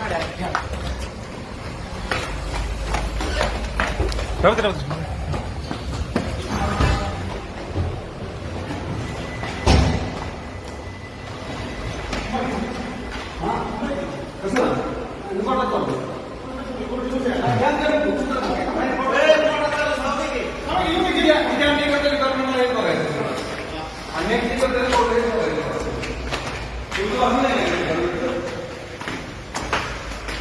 잘못 잘못 안내 기자들은 원래 이거 하면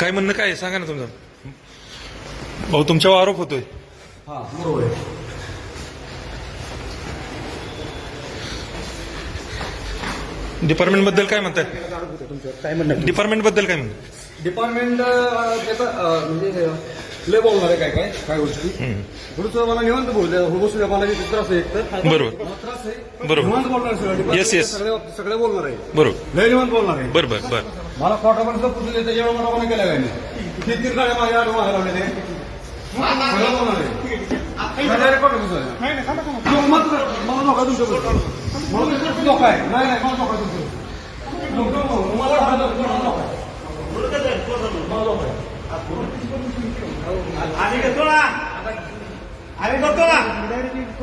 काय म्हणणं काय आहे? सांगा ना तुमचं. भाऊ तुमच्यावर आरोप होतोय. हा बरोबर आहे. डिपार्टमेंटबद्दल काय म्हणताय? काय म्हणणं डिपार्टमेंटबद्दल काय म्हणताय? डिपार्टमेंट त्याचं अं, म्हणजे अं, लय बोलणार आहे काय काय काय गोष्टी. हम्म. थोडंसं मला निवांत बोलले हो बसू मला किती त्रास आहे एक तर. बरोबर. मला त्रास आहे. बरोबर. निवांत बोलणार सगळं. Yes, yes. सगळे सगळे बोलणार आहे. बरोबर. लय निवांत बोलणार आहे. बरं बरं बरं. मला कोर्टापर्यंत पुढे देतं जेव्हा मला कोणी केलं काय तीन तीन गाड्या माझ्या आड मागे लावले ते. नाही नाही. आम्ही करतो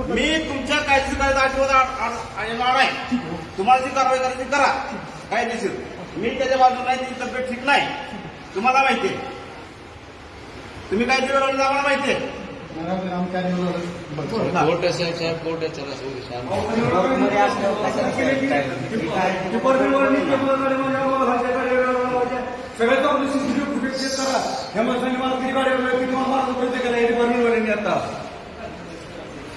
मी तुमच्या कायदेशीर कायदा आठवत आहे. तुम्हाला जी कारवाई करायची करा. कायदेशीर मी त्याच्या बाजूला नाही त्याची तब्येत ठीक नाही. तुम्हाला माहिती आहे. तुम्ही काय दिवस आम्हाला माहिती आहे? कोर्ट साहेब साहेब कोर्ट चला डिपार्टमेंटवर नीट पेपर गाडी माझ्या भाषा गाडी लावायच्या. सगळ्या चौकशी सीसीटीव्ही फुटेज चेक करा ह्या माणसाने मला किती गाडी किती मला मारलं प्रयत्न केला या डिपार्टमेंटवाल्यांनी आता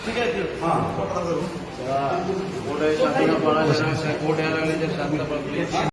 ठीक आहे हा कोर्ट शांतता कोर्ट यायला लागले तर शांतता